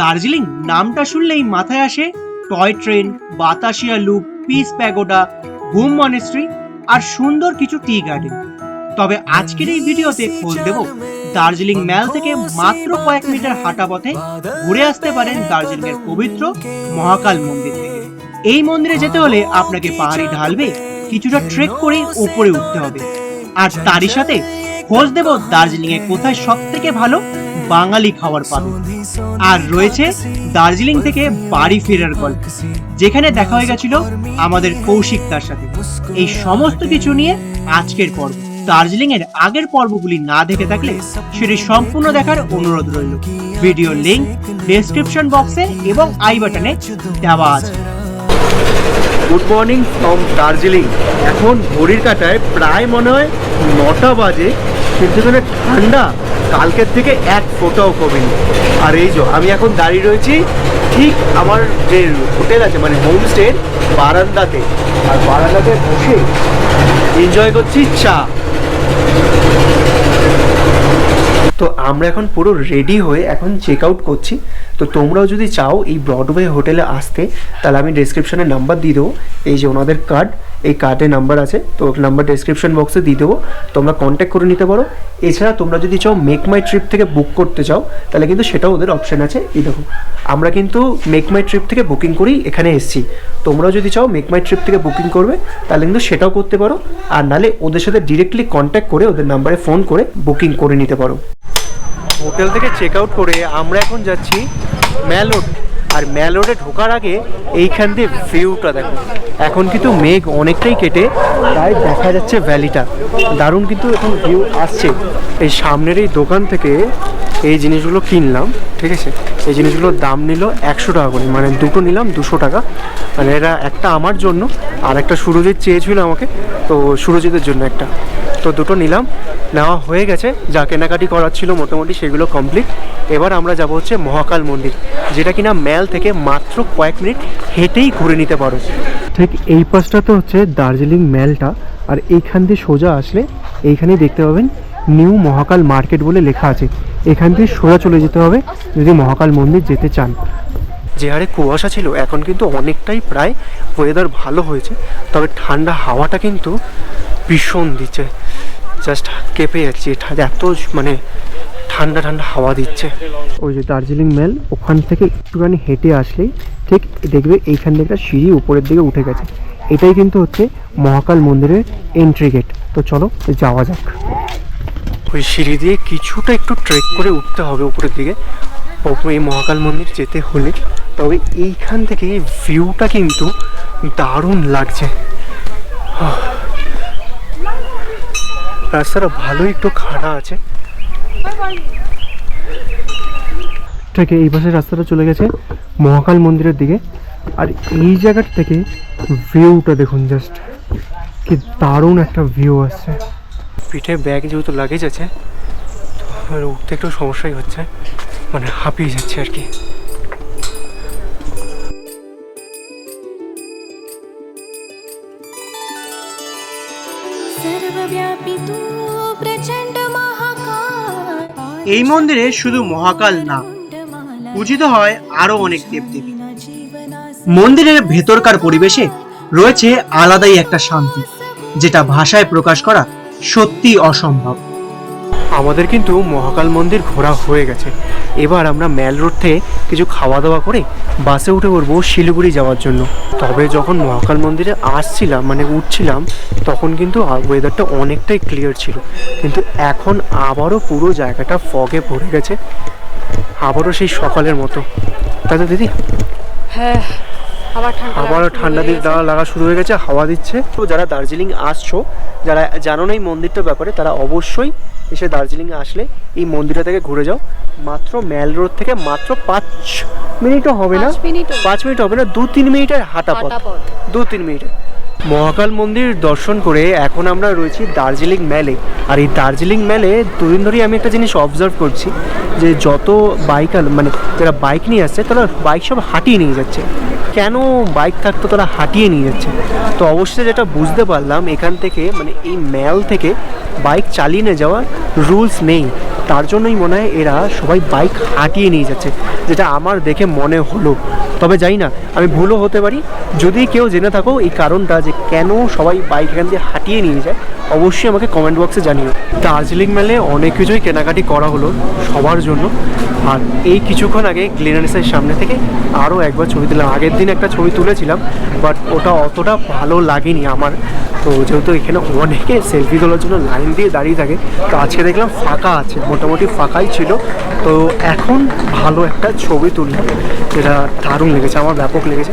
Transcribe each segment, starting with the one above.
দার্জিলিং নামটা শুনলেই মাথায় আসে। Toy train, Batasia loop, peace pagoda, Ghum monastery আর সুন্দর কিছু টি গার্ডেন। তবে আজকের এই ভিডিওতে খোঁজ দেব দার্জিলিং ম্যাল থেকে মাত্র কয়েক মিটার হাঁটা পথে ঘুরে আসতে পারেন দার্জিলিং এর পবিত্র মহাকাল মন্দির থেকে। এই মন্দিরে যেতে হলে আপনাকে পাহাড়ি ঢালবে, কিছুটা ট্রেক করে উপরে উঠতে হবে। আর তারই সাথে খোঁজ দেব দার্জিলিং এ কোথায় সব থেকে ভালো বাঙালি খাবার পাবে। আর রয়েছে দার্জিলিং থেকে বাড়ি ফেরার গল্প, যেখানে দেখা হয়ে গেছিল আমাদের কৌশিক তার সাথে। এই সমস্ত কিছু নিয়ে আজকের পর্ব। দার্জিলিং এর আগের পর্বগুলি না দেখে থাকলে সেটি সম্পূর্ণ দেখার অনুরোধ রইল। ভিডিও লিংক ডেসক্রিপশন বক্সে এবং আই বাটনে দেওয়া আছে। Good morning from Darjeeling. এখন ঘড়ির কাটায় প্রায় মনে হয় নটা বাজে। এখানে ঠান্ডা। কালকের থেকে এক ফোটাও কমেনি। আর এই যে, আমি এখন দাঁড়িয়ে রয়েছি ঠিক আমার যে হোটেল আছে মানে হোমস্টের বারান্দাতে। আর বারান্দাতে বসে এনজয় করছি চা। তো আমরা এখন পুরো রেডি হয়ে এখন চেক আউট করছি। তো তোমরাও যদি চাও এই ব্রডওয়ে হোটেলে আসতে, তাহলে আমি ডেসক্রিপশনে নাম্বার দিয়ে দেবো। এই যে ওনাদের কার্ড এই কার্ডে নাম্বার আছে, তো নাম্বার ডেসক্রিপশন বক্সে দিয়ে দেবো। তোমরা কন্ট্যাক্ট করে নিতে পারো। এছাড়া তোমরা যদি চাও মেক মাই ট্রিপ থেকে বুক করতে চাও, তাহলে কিন্তু সেটাও ওদের অপশন আছে। এই দেখো, আমরা কিন্তু মেক মাই ট্রিপ থেকে বুকিং করেই এখানে এসেছি। তোমরাও যদি চাও মেক মাই ট্রিপ থেকে বুকিং করবে, তাহলে কিন্তু সেটাও করতে পারো। আর নালে ওদের সাথে ডিরেক্টলি কন্ট্যাক্ট করে ওদের নাম্বারে ফোন করে বুকিং করে নিতে পারো। হোটেল থেকে চেক আউট করে আমরা এখন যাচ্ছি ম্যালোড আর ম্যালোডে ঢোকার আগে এইখান দিয়ে ভিউটা দেখো। এখন কিন্তু মেঘ অনেকটাই কেটে, তাই দেখা যাচ্ছে ভ্যালিটা দারুণ কিন্তু এখন ভিউ আসছে। এই সামনের এই দোকান থেকে এই জিনিসগুলো কিনলাম, ঠিক আছে? এই জিনিসগুলোর দাম নিল একশো টাকা করে মানে দুটো নিলাম দুশো টাকা। মানে এটা একটা আমার জন্য, আর একটা সুরজিৎ চেয়েছিল আমাকে, তো সুরজিতের জন্য একটা। তো দুটো নিলাম। নেওয়া হয়ে গেছে। যা কেনাকাটি করার ছিল মোটামুটি সেগুলো কমপ্লিট এবার আমরা যাব হচ্ছে মহাকাল মন্দির, যেটা কিনা ম্যাল থেকে মাত্র কয়েক মিনিট হেঁটেই ঘুরে নিতে পারো। ঠিক এই পাশটা তো হচ্ছে দার্জিলিং ম্যালটা, আর এইখান দিয়ে সোজা আসলে এইখানেই দেখতে পাবেন নিউ মহাকাল মার্কেট বলে লেখা আছে। এখান দিয়ে সোজা চলে যেতে হবে যদি মহাকাল মন্দির যেতে চান। যে হারে কুয়াশা ছিল, এখন কিন্তু অনেকটাই প্রায় ওয়েদার ভালো হয়েছে, তবে ঠান্ডা হাওয়াটা কিন্তু ভীষণ দিচ্ছে। জাস্ট কেঁপে যাচ্ছি। এটা এত মানে ঠান্ডা ঠান্ডা হাওয়া দিচ্ছে। ওই যে দার্জিলিং মেল ওখান থেকে একটুখানি হেঁটে আসলেই ঠিক দেখবে এইখান থেকে একটা সিঁড়ি উপরের দিকে উঠে গেছে। এটাই কিন্তু হচ্ছে মহাকাল মন্দিরের এন্ট্রি গেট তো চলো যাওয়া যাক। ওই সিঁড়ি দিয়ে কিছুটা একটু ট্রেক করে উঠতে হবে উপরের দিকে। এই মহাকাল মন্দির যেতে হলে। তবে এইখান থেকে ভিউটা কিন্তু দারুণ লাগছে। রাস্তাটা ভালোই একটু খাড়া আছে। ঠিক, এই পাশে রাস্তাটা চলে গেছে মহাকাল মন্দিরের দিকে। আর এই জায়গাটা থেকে ভিউটা দেখুন জাস্ট কি দারুণ একটা ভিউ আসছে। পিঠে ব্যাগ যেহেতু লাগেজ আছে উঠতে একটু সমস্যাই হচ্ছে মানে হাঁপিয়ে যাচ্ছে আর কি। এই মন্দিরে শুধু মহাকাল না পূজিত হয় আরও অনেক দেবদেবী। মন্দিরের ভেতরকার পরিবেশে রয়েছে আলাদাই একটা শান্তি যেটা ভাষায় প্রকাশ করা সত্যি অসম্ভব। আমাদের কিন্তু মহাকাল মন্দির ঘোরা হয়ে গেছে। এবার আমরা ম্যাল রোড থেকে কিছু খাওয়া দাওয়া করে বাসে উঠে পড়ব শিলিগুড়ি যাওয়ার জন্য। তবে যখন মহাকাল মন্দিরে আসছিলাম মানে উঠছিলাম, তখন কিন্তু ওয়েদারটা অনেকটাই ক্লিয়ার ছিল। কিন্তু এখন আবারও পুরো জায়গাটা ফগে ভরে গেছে। আবারও সেই সকালের মতো। তাহলে তো দিদি? হ্যাঁ আবার ঠান্ডা আবারও ঠান্ডা দিক দাঁড়া লাগা শুরু হয়ে গেছে হাওয়া দিচ্ছে। তো যারা দার্জিলিং আসছো যারা জানো না এই মন্দিরটার ব্যাপারে তারা অবশ্যই এসে দার্জিলিং আসলে এই মন্দিরটা থেকে ঘুরে যাও। মাত্র ম্যাল রোড থেকে মাত্র পাঁচ মিনিটও হবে না পাঁচ মিনিটও। না। পাঁচ মিনিট হবে না দু তিন মিনিটের হাঁটা পথ। দু তিন মিনিটে। মহাকাল মন্দির দর্শন করে এখন আমরা রয়েছি দার্জিলিং ম্যালে আর এই দার্জিলিং ম্যালে দুদিন ধরেই আমি একটা জিনিস অবজার্ভ করছি, যে যত বাইক মানে যারা বাইক নিয়ে আসছে, তারা বাইক সব হাঁটিয়ে নিয়ে যাচ্ছে। কেন বাইক থাকতো তারা হাঁটিয়ে নিয়ে যাচ্ছে? তো অবশ্যই যেটা বুঝতে পারলাম, এখান থেকে মানে এই ম্যাল থেকে বাইক চালিয়ে নিয়ে যাওয়ার রুলস নেই। তার জন্যই মনে হয় এরা সবাই বাইক হাঁটিয়ে নিয়ে যাচ্ছে, যেটা আমার দেখে মনে হলো। তবে যাই না, আমি ভুলও হতে পারি। যদি কেউ জেনে থাকো এই কারণটা যে কেন সবাই বাইক এখান দিয়ে হাঁটিয়ে নিয়ে যায়, অবশ্যই আমাকে কমেন্ট বক্সে জানিও। দার্জিলিং মেলে অনেক কিছুই কেনাকাটি করা হলো সবার জন্য। আর এই কিছুক্ষণ আগে গ্লিনারিসের সামনে থেকে আরও একবার ছবি তুললাম। আগের দিন একটা ছবি তুলেছিলাম বাট ওটা অতটা ভালো লাগেনি আমার। তো যেহেতু এখানে অনেকে সেলফি তোলার জন্য লাইন দিয়ে দাঁড়িয়ে থাকে, তো আজকে দেখলাম ফাঁকা আছে মোটামুটি ফাঁকাই ছিল। তো এখন ভালো একটা ছবি তুললাম যেটা দারুণ লেগেছে, আমার ব্যাপক লেগেছে।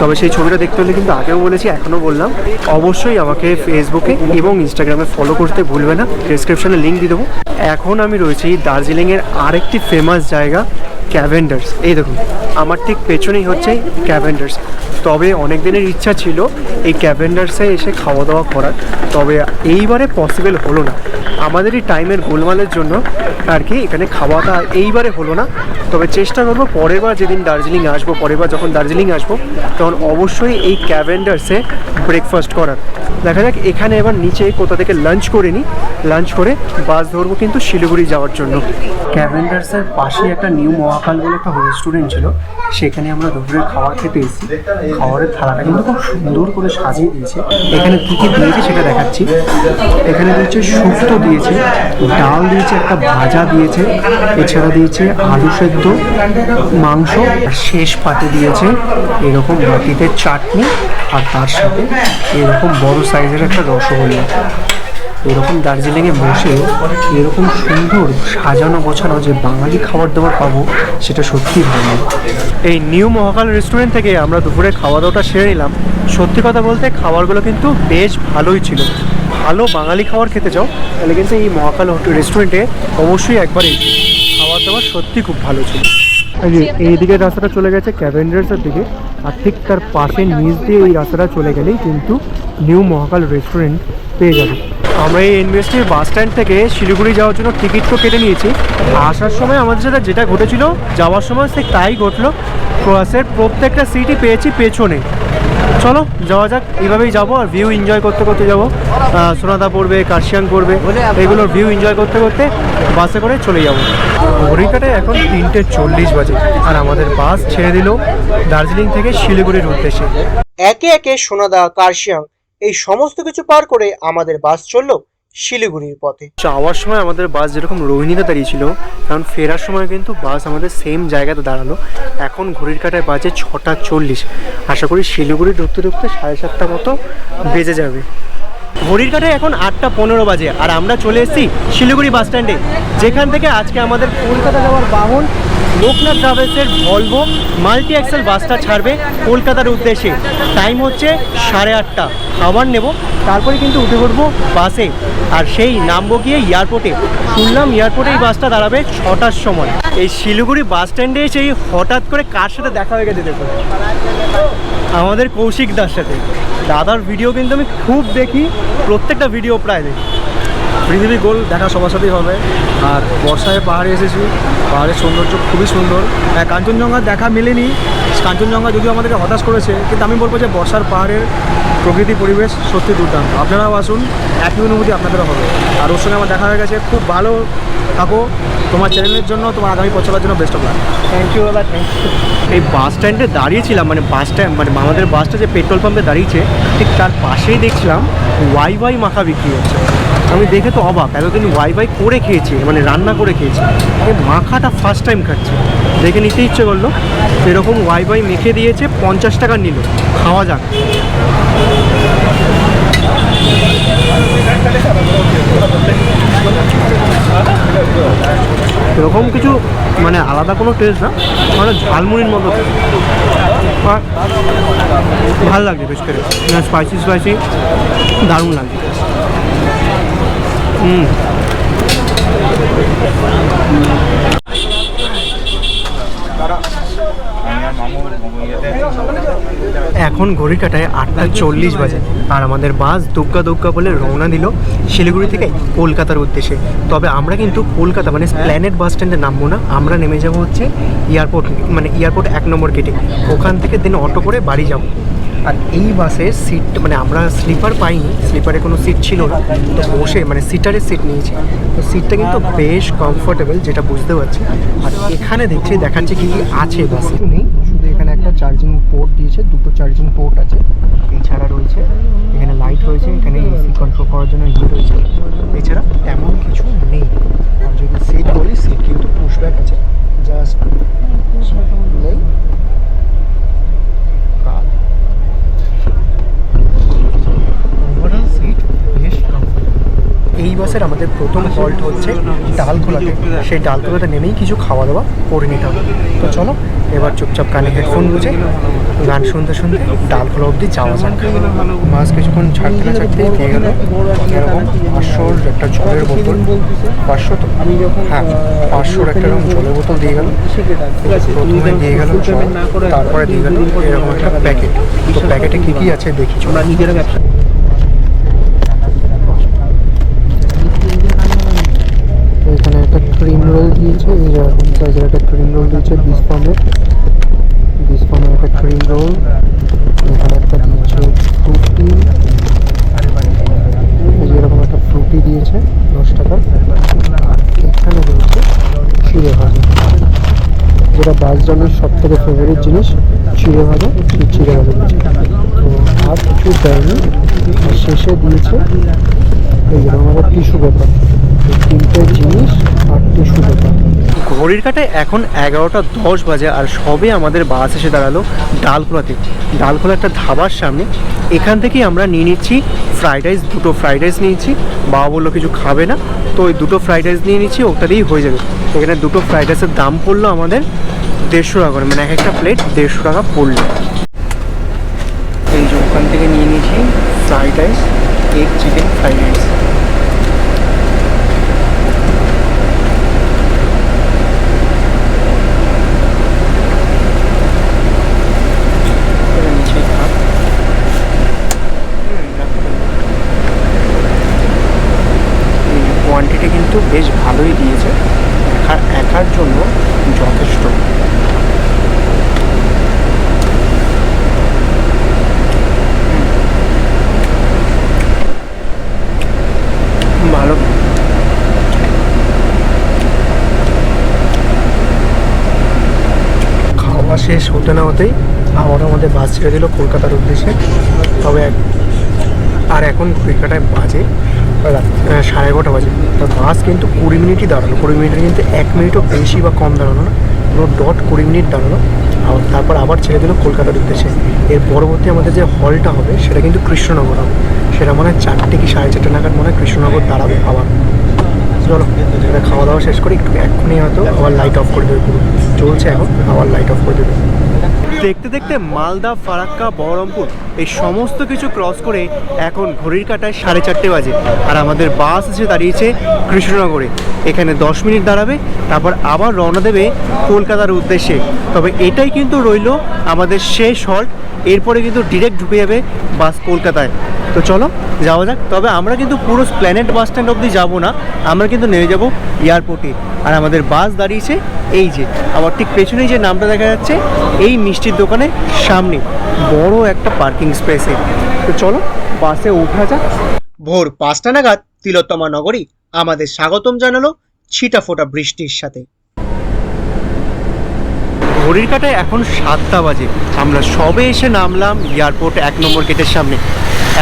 তবে সেই ছবিটা দেখতে হলে কিন্তু আগেও বলেছি, এখনও বললাম। অবশ্যই আমাকে ফেসবুকে এবং ইনস্টাগ্রামে ফলো করতে ভুলবে না। ডিসক্রিপশনে লিঙ্ক দিয়ে দেবো। এখন আমি রয়েছি দার্জিলিংয়ের আরেকটি ফেমাস জায়গা ক্যাভেন্ডার্স এই দেখুন, আমার ঠিক পেছনেই হচ্ছে ক্যাভেন্ডার্স তবে অনেক দিনের ইচ্ছা ছিল এই ক্যাভেন্ডার্সে এসে খাওয়া দাওয়া করার, তবে এইবারে পসিবল হলো না। আমাদেরই টাইমের গোলমালের জন্য আর কি এখানে খাওয়াটা এইবারে হলো না। তবে চেষ্টা করব পরের বার যেদিন দার্জিলিং আসব, পরের বার যখন দার্জিলিং আসব, তখন অবশ্যই এই ক্যাভেন্ডার্সে ব্রেকফাস্ট করার। দেখা যাক, এখানে এবার নিচে কোথা থেকে লাঞ্চ করে নিই লাঞ্চ করে বাস ধরবো কিন্তু শিলিগুড়ি যাওয়ার জন্য। ক্যাভেন্ডার্সের পাশে একটা নিউ মহাকাল বলে একটা রেস্টুরেন্ট ছিল। সেখানে আমরা দুপুরের খাবার খেতে এসেছি। খাবারের থালাটা কিন্তু খুব সুন্দর করে সাজিয়ে দিয়েছে। এখানে কী কী দিয়েছে সেটা দেখাচ্ছি। এখানে দিয়েছে শুক্তো দিয়েছে, ডাল দিয়েছে, একটা ভাজা দিয়েছে, এছাড়া দিয়েছে আলু সেদ্ধ, মাংস, আর শেষ পাতে দিয়েছে এরকম বাটিতে চাটনি, আর তার সাথে এরকম বড় সাইজের একটা রসগোল্লা। এরকম দার্জিলিংয়ে বসে এরকম সুন্দর সাজানো গোছানো যে বাঙালি খাবার দাবার পাবো সেটা সত্যিই ভালো এই নিউ মহাকাল রেস্টুরেন্ট থেকে আমরা দুপুরে খাওয়া দাওয়াটা সেরে নিলাম। সত্যি কথা বলতে খাবারগুলো কিন্তু বেশ ভালোই ছিল। ভালো বাঙালি খাবার খেতে চাও তাহলে কিন্তু এই মহাকাল হোটেল রেস্টুরেন্টে অবশ্যই একবার খাবার দাবার সত্যি খুব ভালো ছিল। এই এইদিকে রাস্তাটা চলে গেছে ক্যাভেন্ডার্সের দিকে আর ঠিক তার পাশে নিচ দিয়ে এই রাস্তাটা চলে গেলেই কিন্তু নিউ মহাকাল রেস্টুরেন্ট পেয়ে যাবে। আমরা এই এনবিএসটির বাস স্ট্যান্ড থেকে শিলিগুড়ি যাওয়ার জন্য টিকিট তো কেটে নিয়েছি। আসার সময় আমাদের সাথে যেটা ঘটেছিল, যাওয়ার সময় সে তাই ঘটলো। বাসের প্রত্যেকটা সিটই পেয়েছি পেছনে। চলো, যাওয়া যাক, এইভাবেই যাব আর ভিউ এনজয় করতে করতে যাব। সোনাদা পড়বে, কার্শিয়াং পড়বে, এগুলোর ভিউ এনজয় করতে করতে বাসে করে চলে যাব। ঘড়িকাটে এখন তিনটে চল্লিশ বাজে আর আমাদের বাস ছেড়ে দিল দার্জিলিং থেকে শিলিগুড়ির উদ্দেশ্যে। একে একে সোনাদা, কার্শিয়াং এই সমস্ত কিছু পার করে আমাদের বাস চলল শিলিগুড়ির পথে। যাওয়ার সময় আমাদের বাস যেরকম রোহিণীতে দাঁড়িয়েছিল, কারণ ফেরার সময় কিন্তু বাস আমাদের সেম জায়গাতে দাঁড়াল। এখন ঘড়ির কাটায় বাজে ছটা চল্লিশ। আশা করি শিলিগুড়ি ঢুকতে ঢুকতে সাড়ে সাতটা মতো বেজে যাবে। ঘড়ির কাটায় এখন আটটা পনেরো বাজে আর আমরা চলে এসেছি শিলিগুড়ি বাস স্ট্যান্ডে। যেখান থেকে আজকে আমাদের কলকাতা যাওয়ার বাহন লোকনাথ ট্রাভেলসের ভলভো মাল্টি অ্যাক্সেল বাসটা ছাড়বে কলকাতার উদ্দেশ্যে। টাইম হচ্ছে সাড়ে আটটা। খাবার নেব, তারপরে কিন্তু উঠে পড়ব বাসে। আর সেই নামবো গিয়ে এয়ারপোর্টে। শুনলাম এয়ারপোর্টে এই বাসটা দাঁড়াবে ছটার সময়। এই শিলিগুড়ি বাস স্ট্যান্ডে এসে হঠাৎ করে কার সাথে দেখা হয়ে গেছে দেখুন। আমাদের কৌশিক দার সাথে। দাদার ভিডিও কিন্তু আমি খুব দেখি। প্রত্যেকটা ভিডিও প্রায় দেখি। পৃথিবী গোল দেখা সবার সাথেই হবে। আর বর্ষায় পাহাড়ে এসেছি, পাহাড়ের সৌন্দর্য খুবই সুন্দর। কাঞ্চনজঙ্ঘা দেখা মেলেনি কাঞ্চনজঙ্ঘা যদিও আমাদেরকে হতাশ করেছে কিন্তু আমি বলব যে বর্ষার পাহাড়ের প্রকৃতি পরিবেশ সত্যি দুর্দান্ত। আপনারাও আসুন একই অনুভূতি আপনাদেরও হবে। আর ওর সঙ্গে আমার দেখা হয়ে গেছে খুব ভালো থাকো। তোমার চ্যানেলের জন্য তোমার আগামী পথ চলার জন্য best of luck thank you দাদা থ্যাংক ইউ এই বাস স্ট্যান্ডে দাঁড়িয়েছিলাম মানে বাস স্ট্যান্ড মানে আমাদের বাসটা যে পেট্রোল পাম্পে দাঁড়িয়েছে ঠিক তার পাশেই দেখছিলাম ওয়াই ওয়াই মাখা বিক্রি হচ্ছে। আমি দেখে তো অবাক, এতদিন ওয়াই ওয়াই করে খেয়েছি মানে রান্না করে খেয়েছি। এই মাখাটা ফার্স্ট টাইম খাচ্ছি। দেখে নিতে ইচ্ছে করল এরকম ওয়াই ওয়াই মেখে দিয়েছে, পঞ্চাশ টাকা নিল। খাওয়া যাক। এরকম কিছু মানে আলাদা কোনো টেস্ট না মানে ঝালমুড়ির মতো। ভালো লাগছে, বেশ করে। স্পাইসি স্পাইসি দারুণ লাগছে। এখন ঘড়ি কাটায় আটটা চল্লিশ বাজে, আর আমাদের বাস দুগ্গা দুগ্গা বলে রওনা দিল শিলিগুড়ি থেকে কলকাতার উদ্দেশ্যে। তবে আমরা কিন্তু কলকাতা মানে প্ল্যানেট বাস স্ট্যান্ডে নামবো না, আমরা নেমে যাব হচ্ছে এয়ারপোর্ট মানে এয়ারপোর্ট এক নম্বর গেটে ওখান থেকে দিন অটো করে বাড়ি যাব। আর এই বাসের সিট মানে আমরা স্লিপার পাইনি স্লিপারে কোনো সিট ছিল না। তো বসে মানে সিটারের সিট নিয়েছি। তো সিটটা কিন্তু বেশ কমফোর্টেবল যেটা বুঝতে পারছি। আর এখানে দেখছি, দেখাচ্ছে কি কি আছে বাসে। নেই, শুধু এখানে একটা চার্জিং পোর্ট দিয়েছে, দুটো চার্জিং পোর্ট আছে। এছাড়া রয়েছে, এখানে লাইট রয়েছে, এখানে এসি কন্ট্রোল করার জন্য ইয়ে রয়েছে। এছাড়া তেমন কিছু নেই। আর যদি সিট বলি সিট কিন্তু পুশব্যাক আছে। জাস্ট আর ওভারঅল সিট বেশ কমফোর্টেবল এই বাসের আমাদের প্রথম হল্ট হচ্ছে ডালখোলাতে সেই ডালখোলাতে নেমেই কিছু খাওয়া দাওয়া করে নিতে হবে। তো চলো এবার চুপচাপ কানে হেডফোন বুঝে গান শুনতে শুনতে ডালখোলা অবধি যাওয়া যাক। বাস কিছুক্ষণ ছাড়তে না ছাড়তেই দিয়ে গেল। এরকম পাঁচশোর একটা জলের বোতল পাঁচশো তো? হ্যাঁ পাঁচশোর একটা এরকম জলের বোতল দিয়ে গেল। প্রথমে দিয়ে গেল তারপরে দিয়ে গেল এরকম একটা প্যাকেট। তো প্যাকেটে কী কী আছে দেখি চলো। নিজেরা ব্যবসা তো এখানে একটা ক্রিম রোল দিয়েছে, এই এরকম সাইজের একটা ক্রিম রোল দিয়েছে বিশ পাউন্ডের বিশ পাউন্ডের একটা ক্রিম রোল এখানে একটা দিয়েছে ফ্রুটি এই এরকম একটা ফ্রুটি দিয়েছে, দশ টাকা। আর এখানে রয়েছে চিড়ে ভাজা। যেটা বাস জলের সব থেকে ফেভারিট জিনিস, চিড়ে ভাজা চিড়ে ভাজা দিয়েছে। তো আর কিছু দেয়নি। শেষে দিয়েছে ঘড়ির কাটায় এখন এগারোটা দশ বাজে আর সবে আমাদের বাস এসে দাঁড়াল ডালখোলাতে। ডালখোলা একটা ধাবার সামনে। এখান থেকেই আমরা নিয়ে নিচ্ছি ফ্রাইড রাইস, দুটো ফ্রাইড রাইস নিয়েছি বাবা বলল কিছু খাবে না। তো ওই দুটো ফ্রাইড রাইস নিয়ে নিচ্ছি, ওটা দিয়েই হয়ে যাবে। এখানে দুটো ফ্রাইড রাইসের দাম পড়ল আমাদের দেড়শো টাকা করে। মানে এক একটা প্লেট দেড়শো টাকা পড়ল। এই যে ওখান থেকে নিয়ে নিয়েছি fried rice. Egg chicken fried rice quantity কিন্তু বেশ ভালোই দিয়েছে। একা একার জন্য যথেষ্ট হুম। ভালো খাওয়া শেষ হতে না হতেই আবার আমাদের বাস ছেড়ে দিল কলকাতার উদ্দেশ্যে। তবে আর এখন ঘড়িকাটায় বাজে সাড়ে এগারোটা বাজে। বাস কিন্তু কুড়ি মিনিটই দাঁড়ানো কুড়ি মিনিটের কিন্তু এক মিনিটও বেশি বা কম দাঁড়ানো না। পুরো ডট কুড়ি মিনিট দাঁড়ানো আর তারপর আবার ছেড়ে দিল কলকাতার উদ্দেশ্যে। এর পরবর্তী আমাদের যে হলটা হবে, সেটা কিন্তু কৃষ্ণনগর হবে। সেটা মনে হয় চারটে কি সাড়ে চারটে নাগাদ মনে হয় কৃষ্ণনগর দাঁড়াবে আবার। চলো খাওয়া দাওয়া শেষ করে একটু এক্ষুনি হয়তো আবার লাইট অফ করে দেবে পুরো। চলছে এখন আবার লাইট অফ করে দেবে। দেখতে দেখতে মালদা ফারাক্কা বহরমপুর এই সমস্ত কিছু ক্রস করে এখন ঘড়ির কাটায় সাড়ে চারটে বাজে। আর আমাদের বাস এসে দাঁড়িয়েছে কৃষ্ণনগরে। এখানে দশ মিনিট দাঁড়াবে, তারপর আবার রওনা দেবে কলকাতার উদ্দেশ্যে। তবে এটাই কিন্তু রইল আমাদের শেষ হল্ট এরপরে কিন্তু ডিরেক্ট ঢুকে যাবে বাস কলকাতায়। তো চলো, যাওয়া যাক। তবে আমরা কিন্তু পুরো প্ল্যানেট বাস স্ট্যান্ড অবধি যাব না, আমরা কিন্তু নেমে যাব এয়ারপোর্টে আর আমাদের বাস দাঁড়িয়েছে এই যে, আবার ঠিক পেছনেই যে নামটা দেখা যাচ্ছে, এই মিষ্টির দোকানের সামনে। বড় একটা পার্কিং স্পেসে। তো চলো বাসে ওঠা যাক। ভোর পাঁচটা নাগাদ তিলোত্তমা নগরী আমাদের স্বাগতম জানালো ছিটা ফোটা বৃষ্টির সাথে। ঘড়ির কাটায় এখন সাতটা বাজে। আমরা সবে এসে নামলাম এয়ারপোর্ট এক নম্বর গেটের সামনে।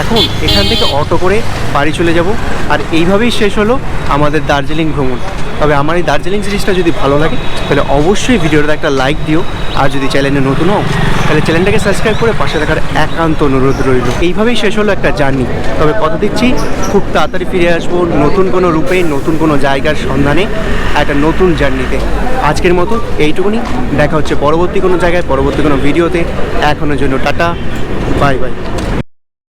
এখন এখান থেকে অটো করে বাড়ি চলে যাব। আর এইভাবেই শেষ হলো আমাদের দার্জিলিং ভ্রমণ। তবে আমার এই দার্জিলিং সিরিজটা যদি ভালো লাগে, তাহলে অবশ্যই ভিডিওটা একটা লাইক দিও। আর যদি চ্যানেলে নতুন হও, তাহলে চ্যানেলটাকে সাবস্ক্রাইব করে পাশে থাকার একান্ত অনুরোধ রইল। এইভাবেই শেষ হলো একটা জার্নি তবে কথা দিচ্ছি, খুব তাড়াতাড়ি ফিরে আসব নতুন কোনো রূপে, নতুন কোনো জায়গার সন্ধানে, একটা নতুন জার্নিতে। আজকের মতো এইটুকুনি। দেখা হচ্ছে পরবর্তী কোনো জায়গায়, পরবর্তী কোনো ভিডিওতে। এখনের জন্য টাটা। Bye bye.